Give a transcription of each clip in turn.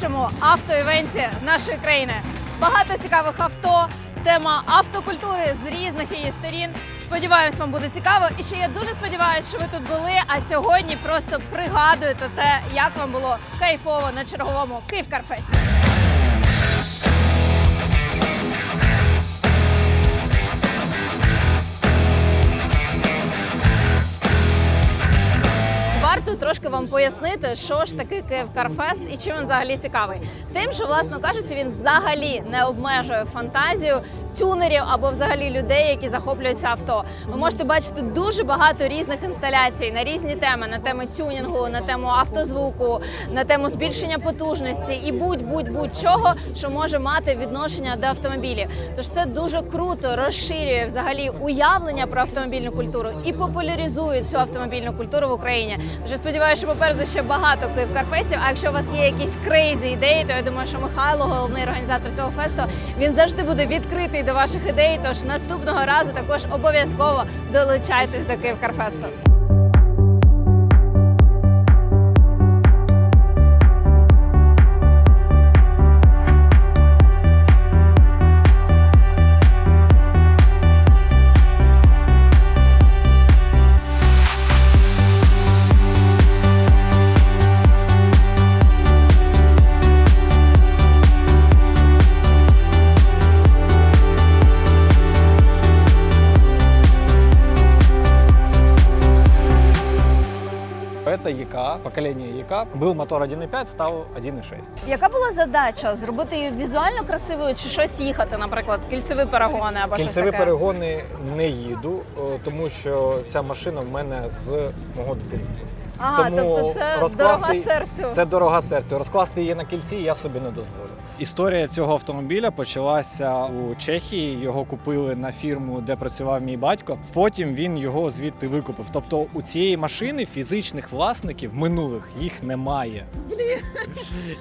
найбільшому автоівенті нашої країни. Багато цікавих авто, тема автокультури з різних її сторін. Сподіваюсь, вам буде цікаво. І ще я дуже сподіваюся, що ви тут були. А сьогодні просто пригадуєте те, як вам було кайфово на черговому Київкарфесті. Трошки вам пояснити, що ж таке Київ Карфест і чим він взагалі цікавий. Тим, що, власно кажучи, він взагалі не обмежує фантазію тюнерів або взагалі людей, які захоплюються авто. Ви можете бачити дуже багато різних інсталяцій на різні теми: на тему тюнінгу, на тему автозвуку, на тему збільшення потужності і будь-будь-будь чого, що може мати відношення до автомобілів. Тож це дуже круто розширює взагалі уявлення про автомобільну культуру і популяризує цю автомобільну культуру в Україні. Тож сподіваюся, що попереду ще багато Київкарфестів. А якщо у вас є якісь крейзі ідеї, то я думаю, що Михайло, головний організатор цього фесту, він завжди буде відкритий до ваших ідей. Тож наступного разу також обов'язково долучайтесь до Київкарфесту. ЕК, поколение був мотор 1.5, став 1.6. Яка була задача зробити її візуально красивою чи щось їхати, наприклад, кільцеві перегони або щось Кільцеві таке? перегони не їду, о, тому що ця машина в мене з мого дитинства. Ага, Тому тобто це розкласти- дорога серцю. Це дорога серцю. Розкласти її на кільці я собі не дозволю. Історія цього автомобіля почалася у Чехії. Його купили на фірму, де працював мій батько. Потім він його звідти викупив. Тобто у цієї машини фізичних власників минулих їх немає. Блін.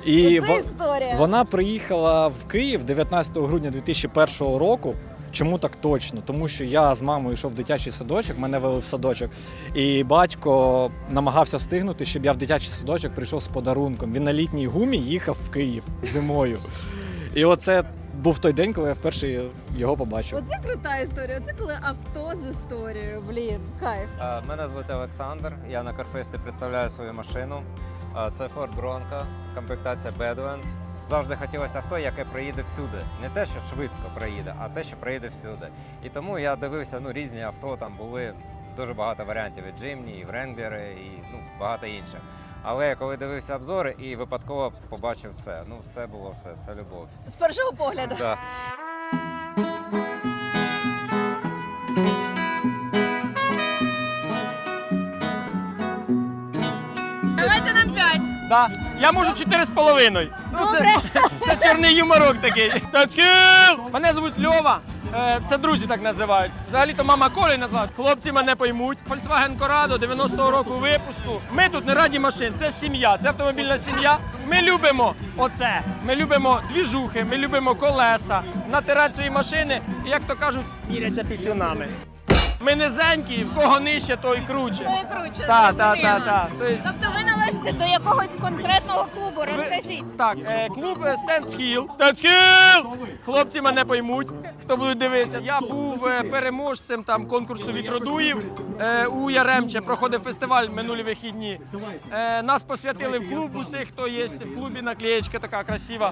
І Це історія. вона приїхала в Київ 19 грудня 2001 року. Чому так точно? Тому що я з мамою йшов в дитячий садочок, мене вели в садочок, і батько намагався встигнути, щоб я в дитячий садочок прийшов з подарунком. Він на літній гумі їхав в Київ зимою. І оце був той день, коли я вперше його побачив. Оце крута історія. Це коли авто з історією. Блін, кайф. Е, Мене звати Олександр. Я на Карфесті представляю свою машину. Е, Це Ford Bronco, комплектація Badlands. Завжди хотілося авто, яке проїде всюди. Не те, що швидко проїде, а те, що проїде всюди. І тому я дивився ну, різні авто. Там були дуже багато варіантів і Джимні, і Wrangler, і ну, багато інших. Але коли дивився обзори і випадково побачив це, ну це було все, це любов. З першого погляду. Да. Да. Я можу чотири з половиною. Ну, це, це чорний юморок такий. Стацькіл! Мене звуть Льова. Е, Це друзі так називають. Взагалі-то мама Коля називають. Хлопці мене поймуть. Volkswagen Corrado 90-го року випуску. Ми тут не раді машин, це сім'я, це автомобільна сім'я. Ми любимо оце. Ми любимо двіжухи, ми любимо колеса, натирати свої машини і, як то кажуть, міряться пісюнами. Ми низенькі, в кого нижче, той круче. То і круче. Так, так, так, так. Тобто Тобто ви належите до якогось конкретного клубу, розкажіть. Так, е, клуб Стендсхіл. Стендсхіл! Хлопці мене поймуть, хто буде дивитися. Я був е, переможцем там конкурсу вітродуїв е, у Яремче. Проходив фестиваль минулі вихідні. Е, нас посвятили в клуб усіх, хто є в клубі. Наклеєчка така красива.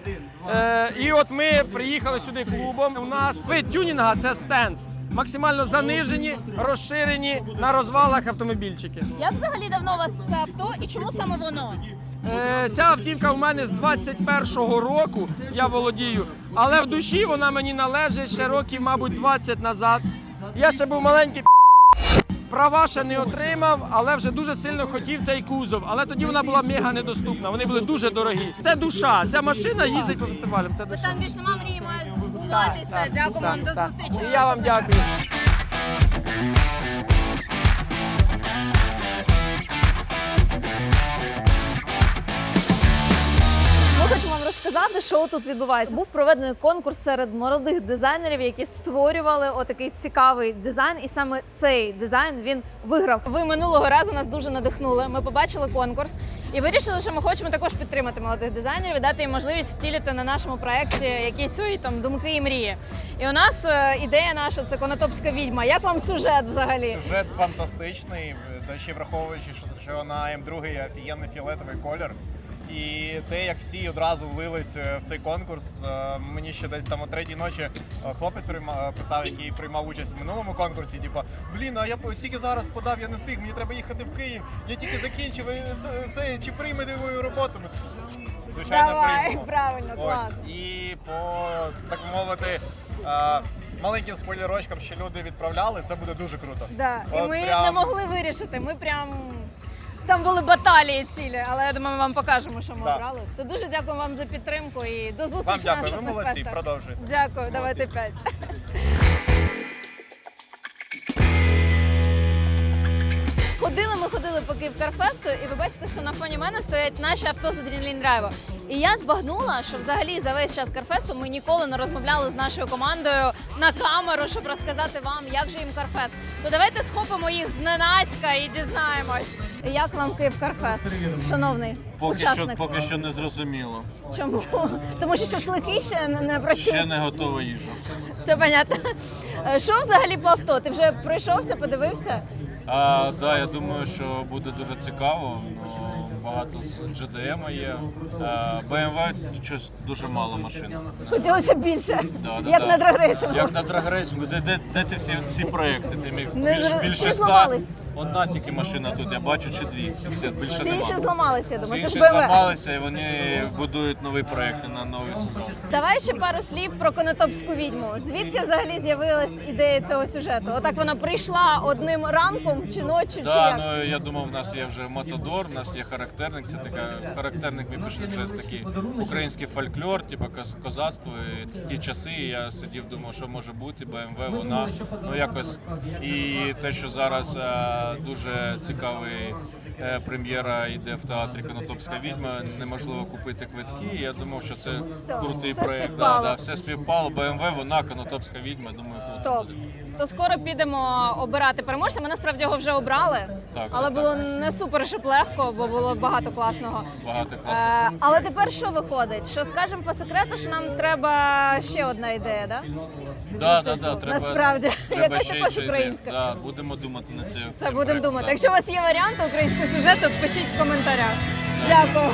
Е, і от ми приїхали сюди клубом. У нас вид тюнінга це стенс. Максимально занижені, розширені на розвалах автомобільчики. Як взагалі давно у вас це авто і чому саме воно? Е, Ця автівка у мене з 21-го року, я володію, але в душі вона мені належить ще років, мабуть, 20 назад. Я ще був маленький права ще не отримав, але вже дуже сильно хотів цей кузов. Але тоді вона була мега недоступна. Вони були дуже дорогі. Це душа. Ця машина їздить по фестивалям. Це душа. Там більш нема мрії має збуватися. Дякую вам до зустрічі. І я вам дякую. Хочемо що тут відбувається? Був проведений конкурс серед молодих дизайнерів, які створювали отакий цікавий дизайн, і саме цей дизайн він виграв. Ви минулого разу нас дуже надихнули. Ми побачили конкурс і вирішили, що ми хочемо також підтримати молодих дизайнерів і дати їм можливість втілити на нашому проєкті якісь свої там думки і мрії. І у нас е, ідея наша це конотопська відьма. Як вам сюжет взагалі? Сюжет фантастичний, та ще враховуючи, що, що на М2 офігенний фіолетовий колір. І те, як всі одразу влились е, в цей конкурс, е, мені ще десь там о третій ночі е, хлопець писав, який приймав участь в минулому конкурсі. Типу, блін, а я тільки зараз подав, я не встиг, мені треба їхати в Київ. Я тільки закінчив. Це, це чи приймете мою роботу? Ми такі, Звичайно, Давай, приймемо. правильно, клас. Ось і по так би мовити. Маленьким спойлерочкам, що люди відправляли, це буде дуже круто. Да. І ми прям- не могли вирішити. Ми прям там були баталії цілі, але я думаю, ми вам покажемо, що ми Да. обрали. То дуже дякую вам за підтримку і до Вам зустрічі на дякую, ви наступних молодці, фестах. продовжуйте. Дякую, давайте п'ять. Ходили ми ходили по Київкарфесту, і ви бачите, що на фоні мене стоять наші авто з Adrenaline Drive. І я збагнула, що взагалі за весь час Карфесту ми ніколи не розмовляли з нашою командою на камеру, щоб розказати вам, як же їм Карфест. То давайте схопимо їх зненацька і дізнаємось. Як вам Київкарфест, шановний Поки що, поки що не зрозуміло. Чому? Тому що шашлики ще не, не працюють. Ще не готова їжа. Все понятно. Е, Що взагалі по авто? Ти вже пройшовся, подивився? А, да, я думаю, що буде дуже цікаво. Ну, багато з GDM є. А, BMW щось дуже мало машин. Хотілося б більше, Да, да, як да. на драгрейсингу. Як на драгрейсингу. Де, де, де ці всі, всі проекти? Ти міг Не більш, більше всі ста. зламались. Одна тільки машина тут, я бачу, чи дві. Все, більше Всі нема. інші зламалися, я Всі думаю. Це ж інші БМВ. зламалися і вони будують нові проекти на новий сезон. Давай ще пару слів про конотопську відьму. Звідки взагалі з'явилась ідея цього сюжету? Отак вона прийшла одним ранком чи ночі, чи Да, як? ну я думав, в нас є вже Матадор, в нас є характерник. Це така характерник. Ми пішли вже такий український фольклор, типу коз- козацтво. І ті часи і я сидів, думав, що може бути БМВ, вона ну якось. І те, що зараз е, дуже цікавий е, прем'єра йде в театрі Конотопська відьма. Неможливо купити квитки. Я думав, що це Все, крутий все проєкт. співпало. Да, да, все співпало. БМВ, вона Конотопська відьма. Думаю, круто буде. То скоро підемо обирати переможця. Ми насправді його вже обрали, Так, але так, було так. не супер щоб легко, бо було багато класного. Багато класних. Е, але тепер що виходить? Що скажемо по секрету, що нам треба ще одна ідея, да? Да, да, да, треба, Насправді. треба Якась ще також інша ідея. українська. Да, будемо думати на це. Це будемо думати. Якщо у вас є варіанти українського сюжету, пишіть в коментарях. Дякую.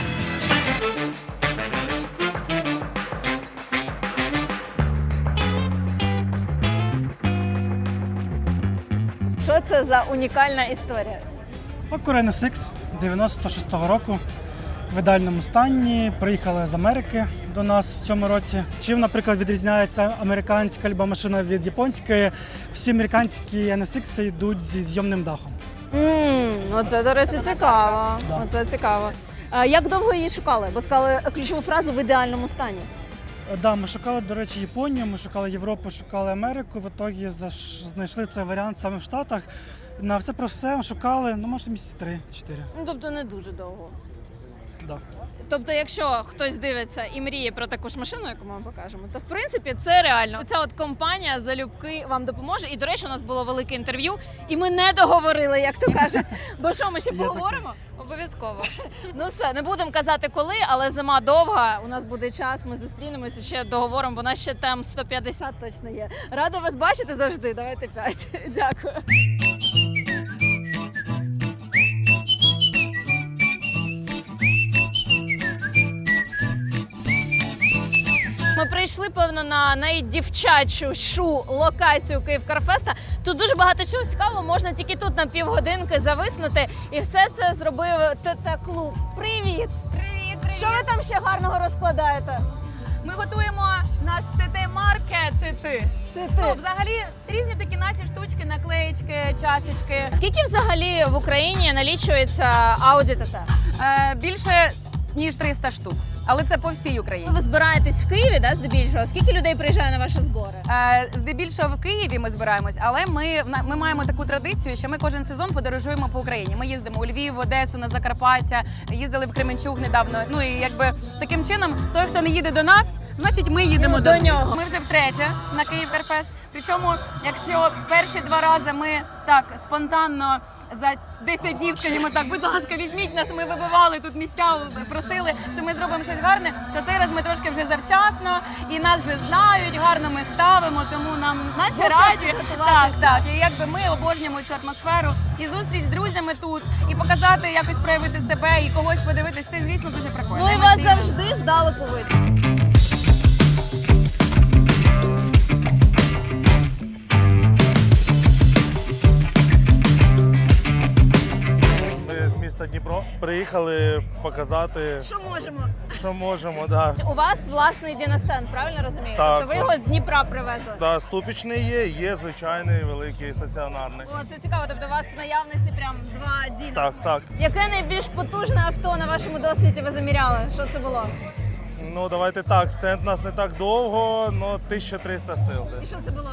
Що це за унікальна історія? Акура NSX 96-го року в ідеальному стані. Приїхала з Америки до нас в цьому році. Чим, наприклад, відрізняється американська люба машина від японської? Всі американські NSX йдуть зі зйомним дахом. Ммм, оце, до речі, цікаво. Да. Оце цікаво. А як довго її шукали? Бо сказали ключову фразу в ідеальному стані. Е, Да, ми шукали, до речі, Японію, ми шукали Європу, шукали Америку. В ітогі знайшли цей варіант саме в Штатах. На все про все шукали, ну може місяці три-чотири. Ну, тобто не дуже довго. Да. Тобто, якщо хтось дивиться і мріє про таку ж машину, яку ми вам покажемо, то в принципі це реально. Ця от компанія залюбки вам допоможе. І до речі, у нас було велике інтерв'ю, і ми не договорили, як то кажуть. Бо що ми ще поговоримо? Обов'язково. Ну все, не будемо казати коли, але зима довга. У нас буде час. Ми зустрінемося ще договоримо, бо нас ще там 150 точно є. Рада вас бачити завжди. Давайте 5. Дякую. Ми прийшли, певно, на найдівчачу локацію Київкарфеста. Тут дуже багато чого цікавого. Можна тільки тут на півгодинки зависнути. І все це зробив ТТ-клуб. Привіт! Привіт, привіт! Що ви там ще гарного розкладаєте? Ми готуємо наш ТТ-маркет. Ти Ну, взагалі різні такі наші штучки, наклеїчки, чашечки. Скільки взагалі в Україні налічується Audi ТТ? Е, більше ніж 300 штук. Але це по всій Україні. Ви збираєтесь в Києві, да, здебільшого? Скільки людей приїжджає на ваші збори? Е, Здебільшого в Києві ми збираємось, але ми, ми маємо таку традицію, що ми кожен сезон подорожуємо по Україні. Ми їздимо у Львів, в Одесу, на Закарпаття, їздили в Кременчуг недавно. Ну і якби таким чином, той, хто не їде до нас, значить ми їдемо до, до нього. Ми вже втретє на Київ. Причому, якщо перші два рази ми так спонтанно. За 10 днів, скажімо так, будь ласка, візьміть нас. Ми вибивали тут місця, просили, що ми зробимо щось гарне. То цей раз ми трошки вже завчасно і нас вже знають, гарно ми ставимо, тому нам наче раді. Так, так. І якби ми обожнюємо цю атмосферу і зустріч з друзями тут, і показати якось проявити себе і когось подивитись. Це звісно дуже прикольно. Ну і вас завжди здалеку видно. Міста Дніпро приїхали показати, Що можемо? що можемо. Да. У вас власний дінастенд, правильно розумію? Так. Тобто ви його з Дніпра привезли. Да, ступічний є, є звичайний великий стаціонарний. О, це цікаво. Тобто у вас в наявності прям два діна. Так, так. Яке найбільш потужне авто на вашому досвіді ви заміряли? Що це було? Ну давайте так. Стенд у нас не так довго, але 1300 сил. І Десь. що це було?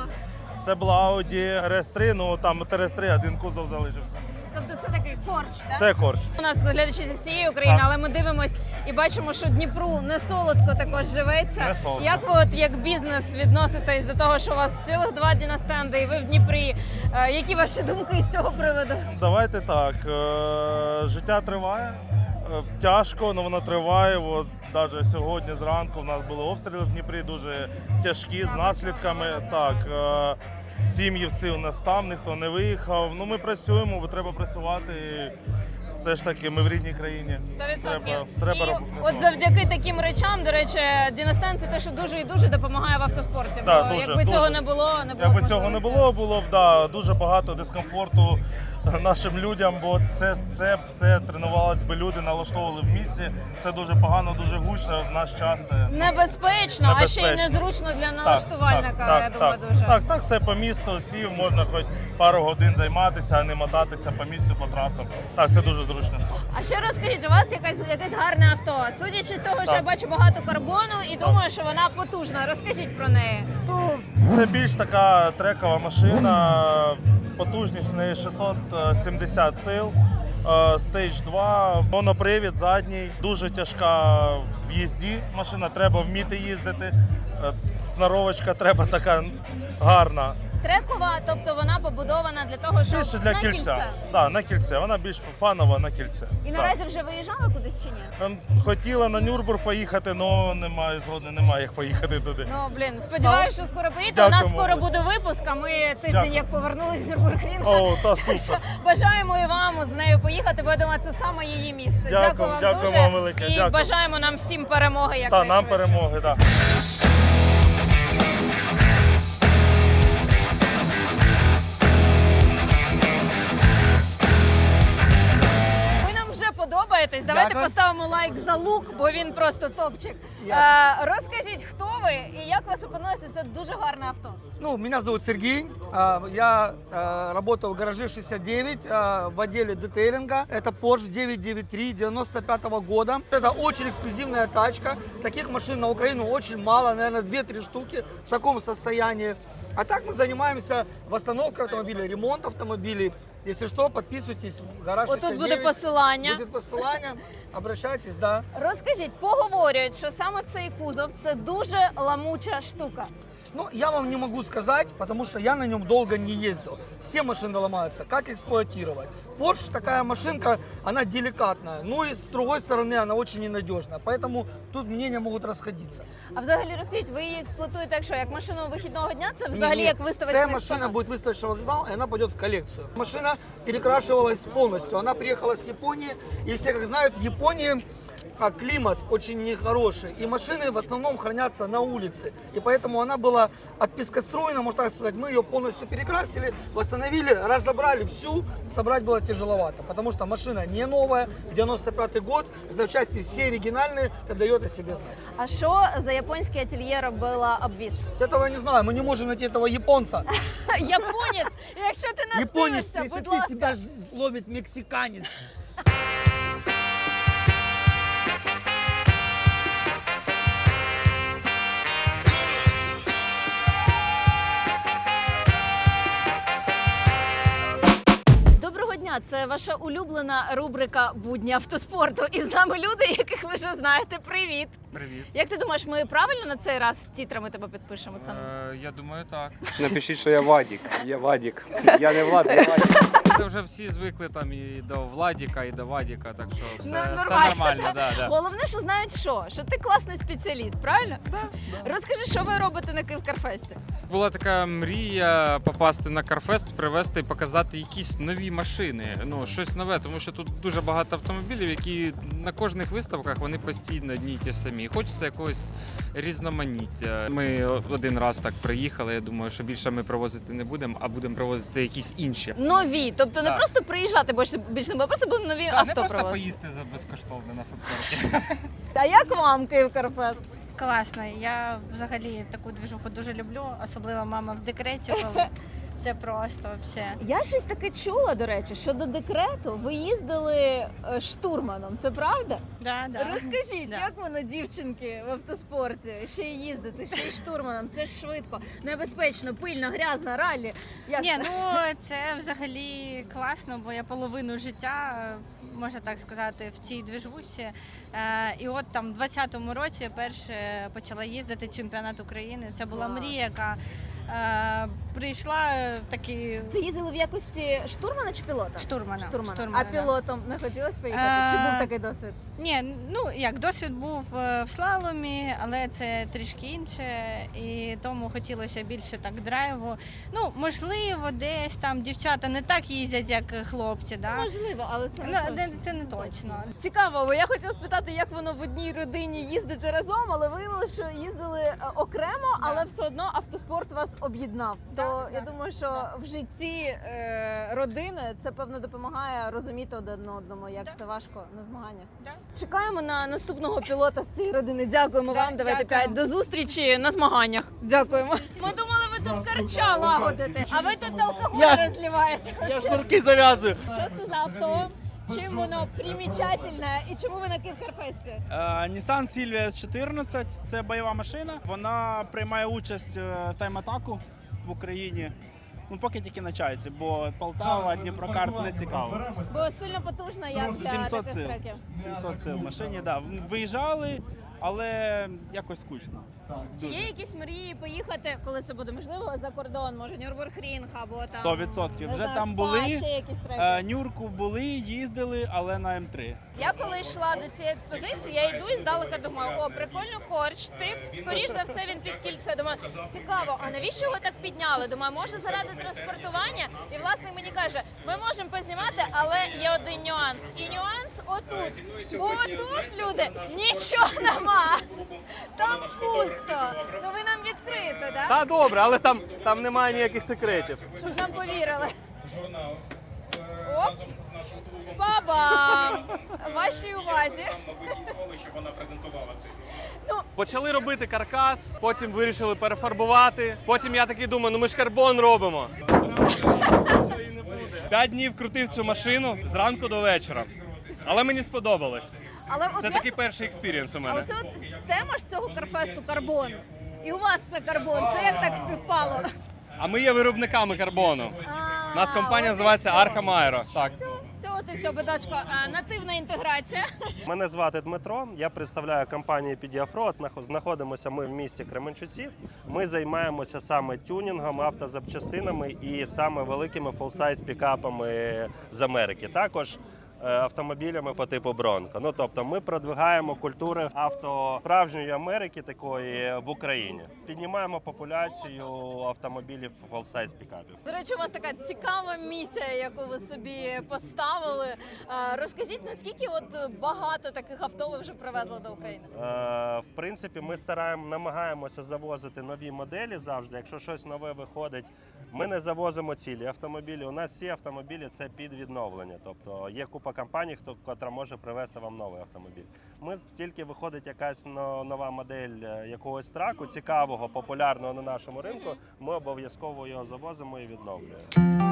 Це була Audi RS3, ну там RS3, один кузов залишився. Тобто це такий корч, так? Це корч. У нас глядачі зі всієї України, Так. але ми дивимось і бачимо, що Дніпру не солодко також живеться. Не солодко. Як ви, от як бізнес, відноситесь до того, що у вас цілих два дінастенди, і ви в Дніпрі? Е, які ваші думки з цього приводу? Давайте так. е, Життя триває. Е, Тяжко, але воно триває. От навіть сьогодні зранку в нас були обстріли в Дніпрі дуже тяжкі з наслідками. Так, е, сім'ї всі у нас там, ніхто не виїхав. Ну ми працюємо, бо треба працювати. І все ж таки, ми в рідній країні. 100%. Треба, треба і от завдяки таким речам, до речі, Дінастен це те, що дуже і дуже допомагає в автоспорті. Да, бо дуже, якби цього не було, не було. Якби б цього не можливості. було, було б да, дуже багато дискомфорту нашим людям, бо це, це все тренувалось би люди, налаштовували в місці. Це дуже погано, дуже гучно в наш час. Це Небезпечно, а ще й незручно для налаштувальника, так, я так, думаю, так, дуже. Так, так, все по місту, сів, можна хоч пару годин займатися, а не мотатися по місцю, по трасам. Так, це дуже зручно. А ще розкажіть, у вас якесь якесь гарне авто. Судячи з того, що Так. я бачу багато карбону і думаю, що вона потужна. Розкажіть про неї. Це більш така трекова машина, потужність в неї 670 сил. е, Стейдж 2, монопривід задній, дуже тяжка в їзді. Машина треба вміти їздити. Е, Сноровочка треба така гарна. Трекова, тобто вона побудована для того, щоб Більше для на кільця. кільце. Да, на кільце. Вона більш фанова на кільце. І Так. наразі вже виїжджали кудись чи ні? Ем, Хотіла на Нюрбург поїхати, але немає згоди, немає як поїхати туди. Ну блін, сподіваюся, що скоро поїдете. У нас Дякуємо. скоро буде випуск. А ми тиждень Дякую. як повернулись з Нюрбургрінга. О, та що бажаємо і вам з нею поїхати, бо я думаю, це саме її місце. Дякую, Дякую вам дякую дуже вам велике, і дякую. бажаємо нам всім перемоги. Як Та нам найшвидше. перемоги, так. Ви Давайте Дякую. поставимо лайк за лук, бо він просто топчик. Е, розкажіть, хто ви і як вас опинилося? Це дуже гарне авто. Ну, меня зовут Сергей. А, Я а, работаю в гараже 69 а, в отделе детейлинга. Это Porsche 993 95 года. Это очень эксклюзивная тачка. Таких машин на Украину очень мало, наверное, 2-3 штуки в таком состоянии. А так мы занимаемся восстановкой автомобилей, ремонт автомобилей. Если что, подписывайтесь в гараж Отут 69. буде посилання. Будет посылание. Обращайтесь, да. Розкажіть, поговорюють, що саме цей кузов це дуже ламуча штука. Ну, я вам не могу сказать, потому что я на нем долго не ездил. Все машины ломаются. Как эксплуатировать? Porsche такая машинка, она деликатная. Ну и с другой стороны, она очень ненадежная. Поэтому тут мнения могут расходиться. А взагалі розкажіть, ви її експлуатуєте як що? Як машину вихідного дня? Це взагалі Не-не, як виставочний Вся машина експонат? будет выставочный вокзал, и она пойдет в коллекцию. Машина перекрашивалась полностью. Она приехала с Японии, и все, как знают, в Японии а, климат очень нехороший, и машины в основном хранятся на улице. И поэтому она была отпескоструена, можно так сказать. Мы ее полностью перекрасили, восстановили, разобрали всю. Собрать было тяжеловато, потому что машина не новая, 95 год, запчасти все оригинальные, это дает о себе знать. А що за японське ательє робила обвіз? Этого я не знаю, мы не можем найти этого японца. Японець! Якщо ти нас Японец, дивишся, если будь ты, ласка. тебя ж- ловит мексиканец. Це ваша улюблена рубрика будні автоспорту. І з нами люди, яких ви вже знаєте. Привіт! Привіт. Як ти думаєш, ми правильно на цей раз тітрами тебе підпишемо? Це Е, я думаю, так. Напишіть, що я Вадік. Я Вадік. Я не Влад, я Вадік. Це вже всі звикли там і до Владіка, і до Вадіка, так що все, Ну, все нормально, нормально. Да, да. Головне, що знають що? Що ти класний спеціаліст, правильно? Розкажи, що ви робите на Київкарфесті? Була така мрія попасти на Карфест, привезти і показати якісь нові машини. Ну, щось нове, тому що тут дуже багато автомобілів, які на кожних виставках вони постійно одні й ті самі. Хочеться якогось різноманіття. Ми один раз так приїхали. Я думаю, що більше ми провозити не будемо, а будемо провозити якісь інші. Нові, тобто не Так. просто приїжджати більше, більше а просто будемо нові Та, не авто просто провозити. поїсти за безкоштовно на фудкорті. А як вам Київкарфест? Класно. Я взагалі таку движуху дуже люблю, особливо мама в декреті, коли це просто взагалі. Я щось таке чула, до речі, що до декрету ви їздили е, штурманом. Це правда? Да, да. Розкажіть, Да. як воно, дівчинки, в автоспорті? Ще й їздити, ще й штурманом. Це ж швидко, небезпечно, пильно, грязно, ралі. Як Ні, це? ну це взагалі класно, бо я половину життя, можна так сказати, в цій движусі. Е, І от там в 20-му році я перше почала їздити чемпіонат України. Це була Клас. мрія, яка е, прийшла е, такі Це їздили в якості штурмана чи пілота? штурмана. Штурмана. штурмана, а да. пілотом не хотілося поїхати? Чи Е, був такий досвід? Ні, ну як досвід був е, в слаломі, але це трішки інше, і тому хотілося більше так драйву. Ну, можливо, десь там дівчата не так їздять, як хлопці, да? Можливо, але це Ну, не точно. де- це не точно. Цікаво, бо я хотіла спитати, як воно в одній родині їздити разом, але виявилося, що їздили е, окремо, але все одно автоспорт вас об'єднав. То да, я думаю, що в житті е, родини це певно допомагає розуміти один одному, як Да. це важко на змаганнях. Чекаємо на наступного пілота з цієї родини. Дякуємо Да, вам. Давайте п'ять до зустрічі на змаганнях. Дякуємо. Ми думали, ви тут карча лагодите, а ви тут алкоголь розливаєте. шнурки зав'язую. Що це за авто? Чим воно примічательне і чому ви на Київкарфесті? Е, Nissan Silvia S14 – це бойова машина. Вона приймає участь е, в тайм-атаку в Україні. Ну, поки тільки почається, бо Полтава, Дніпрокарт не цікаво. Бо сильно потужна, як для 700 таких сил. треків. 700 сил в машині, да. Виїжджали, але якось скучно. Чи є якісь мрії поїхати, коли це буде можливо, за кордон? Може Нюрбургрінг або там 100%. не Вже знаю, там Спа, були. ще якісь треки. Е, Нюрку були, їздили, але на М3. Я коли йшла до цієї експозиції, я йду і здалека думаю, о, прикольно корч, тип, скоріш за все він під кільце. Думаю, цікаво, а навіщо його так підняли? Думаю, може заради транспортування? І власник мені каже, ми можемо познімати, але є один нюанс. І нюанс отут. Бо отут, люди, нічого нема. Там пусто. Ну ви нам відкрите, да? Та добре, але там, там немає ніяких секретів. Щоб нам повірили. Оп. Бабам! Вашій увазі. Почали робити каркас, потім вирішили перефарбувати. Потім я такий думаю, ну ми ж карбон робимо. П'ять днів крутив цю машину зранку до вечора. Але мені сподобалось. Але от Це як- такий перший експірієнс у А мене. оце от тема ж цього карфесту карбон. І у вас це карбон. Це як так співпало? А ми є виробниками карбону. А, У нас компанія називається. Архам Аеро. Так. Все, все, от і все, бедачко. А, нативна інтеграція. Мене звати Дмитро. Я представляю компанію Підіафрод. Знаходимося ми в місті Кременчуці. Ми займаємося саме тюнінгом, автозапчастинами і саме великими фулсайз пікапами з Америки. Також автомобілями по типу Бронко. Ну тобто, ми продвигаємо культури авто справжньої Америки, такої в Україні. Піднімаємо популяцію автомобілів фулсайз пікапів. До речі, у вас така цікава місія, яку ви собі поставили. Розкажіть, наскільки от багато таких авто ви вже привезли до України? Е, В принципі, ми стараємо, намагаємося завозити нові моделі завжди. Якщо щось нове виходить, ми не завозимо цілі автомобілі. У нас всі автомобілі це під відновлення. Тобто є купа компаній, хто котра може привезти вам новий автомобіль. Ми тільки виходить якась нова модель е, якогось траку, цікавого, популярного на нашому ринку. Ми обов'язково його завозимо і відновлюємо.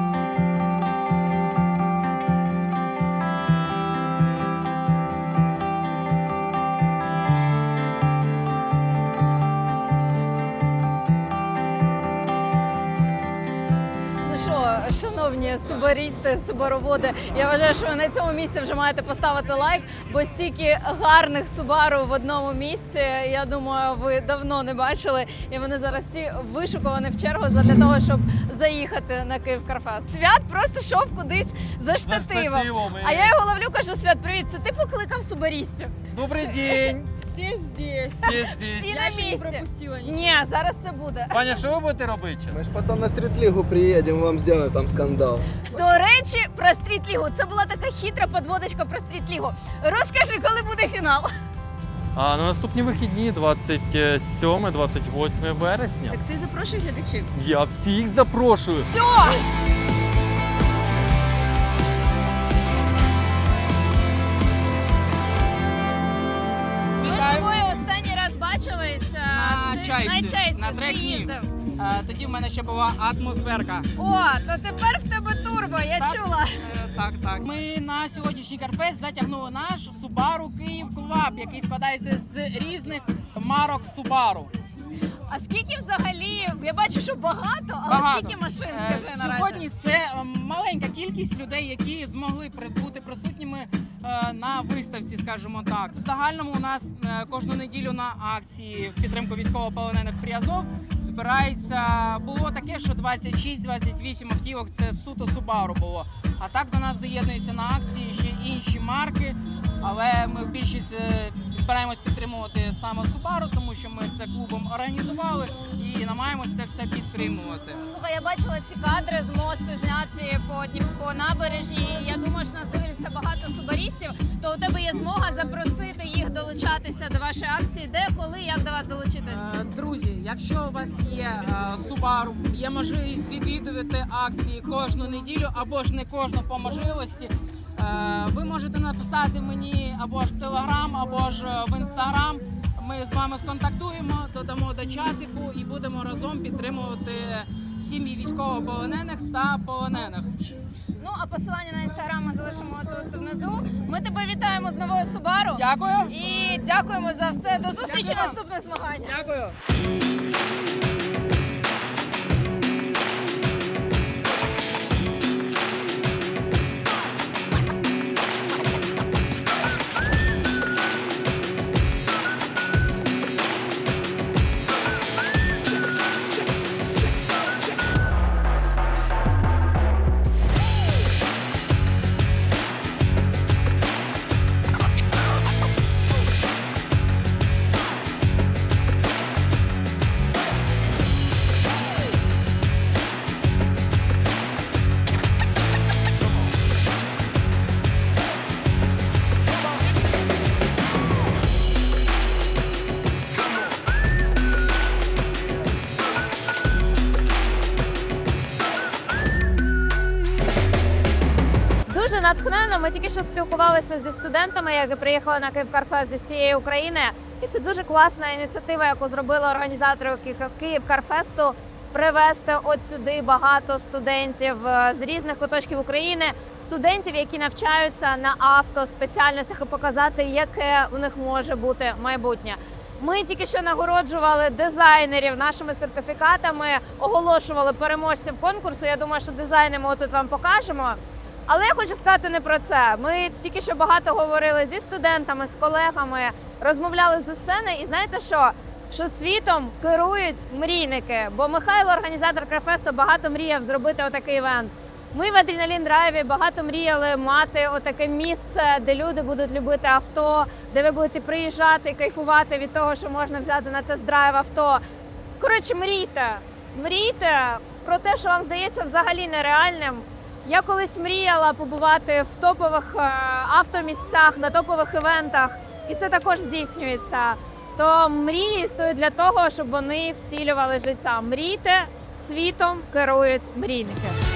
Шановні субарісти, субароводи. Я вважаю, що ви на цьому місці вже маєте поставити лайк, бо стільки гарних субару в одному місці. Я думаю, ви давно не бачили. І вони зараз ці вишукувані в чергу для того, щоб заїхати на Київ Карфест. Свят просто йшов кудись за штативом. штативом, і- А я його ловлю, кажу, Свят, привіт, це ти покликав субарістів? Добрий день. Всі здесь. Всі здесь. Всі на місці. Ні, зараз це буде. Паня, що ви будете робити? Мы ж потом на стритлигу приедем, вам сделаем там скандал. До речі, про стрітлігу. Це була така хитра подводочка про стрітлігу. Розкажи, коли буде фінал. А на наступні вихідні 27-28 вересня. Так ти запрошуй глядачів. Я всіх запрошую. Все! Чайці, на трекні. Е, Тоді в мене ще була атмосферка. О, то тепер в тебе турбо, я Так. чула. Е, Так, так. Ми на сьогоднішній Карфест затягнули наш Subaru Київ Клаб, який складається з різних марок Subaru. А скільки взагалі? Я бачу, що багато, але Багато. скільки машин Е, скажи наразі? Сьогодні це е, маленька кількість людей, які змогли при- бути присутніми е, на виставці, скажімо так. В загальному у нас е, кожну неділю на акції в підтримку військовополонених Фріазов збирається. Було таке, що 26-28 автівок це суто Subaru було. А так до нас доєднуються на акції ще інші марки. Але ми в більшість е, збираємось підтримувати саме Subaru, тому що ми це клубом організували і намагаємося це все підтримувати. Слухай, я бачила ці кадри з мосту зняті по по набережні. Я думаю, що нас дивляться багато субарістів. То у тебе є змога запросити долучатися до вашої акції. Де, коли, як до вас долучитися? Е, Друзі, якщо у вас є е, Subaru, є можливість відвідувати акції кожну неділю або ж не кожну по можливості. е, Ви можете написати мені або ж в Телеграм, або ж в Інстаграм. Ми з вами сконтактуємо, додамо до чатику і будемо разом підтримувати сім'ї військовополонених та полонених. Ну а посилання на інстаграм ми залишимо тут внизу. Ми тебе вітаємо з новою Субару. Дякую. І дякуємо за все. До зустрічі Дякую на наступних змаганнях. Дякую. Дуже. Ми тільки що спілкувалися зі студентами, які приїхали на Київкарфест зі всієї України. І це дуже класна ініціатива, яку зробили організатори Київкарфесту. Привезти от сюди багато студентів е, з різних куточків України, студентів, які навчаються на автоспеціальностях, і показати, яке у них може бути майбутнє. Ми тільки що нагороджували дизайнерів нашими сертифікатами, оголошували переможців конкурсу. Я думаю, що дизайни ми тут вам покажемо. Але я хочу сказати не про це. Ми тільки що багато говорили зі студентами, з колегами, розмовляли зі сцени, і знаєте що? Що світом керують мрійники, бо Михайло, організатор Крафесту, багато мріяв зробити отакий івент. Ми в Адреналін Драйві багато мріяли мати отаке місце, де люди будуть любити авто, де ви будете приїжджати і кайфувати від того, що можна взяти на тест-драйв авто. Коротше, мрійте, мрійте про те, що вам здається взагалі нереальним. Я колись мріяла побувати в топових е, автомісцях, на топових івентах, і це також здійснюється. То мрії стоять для того, щоб вони втілювали життя. Мрійте світом керують мрійники.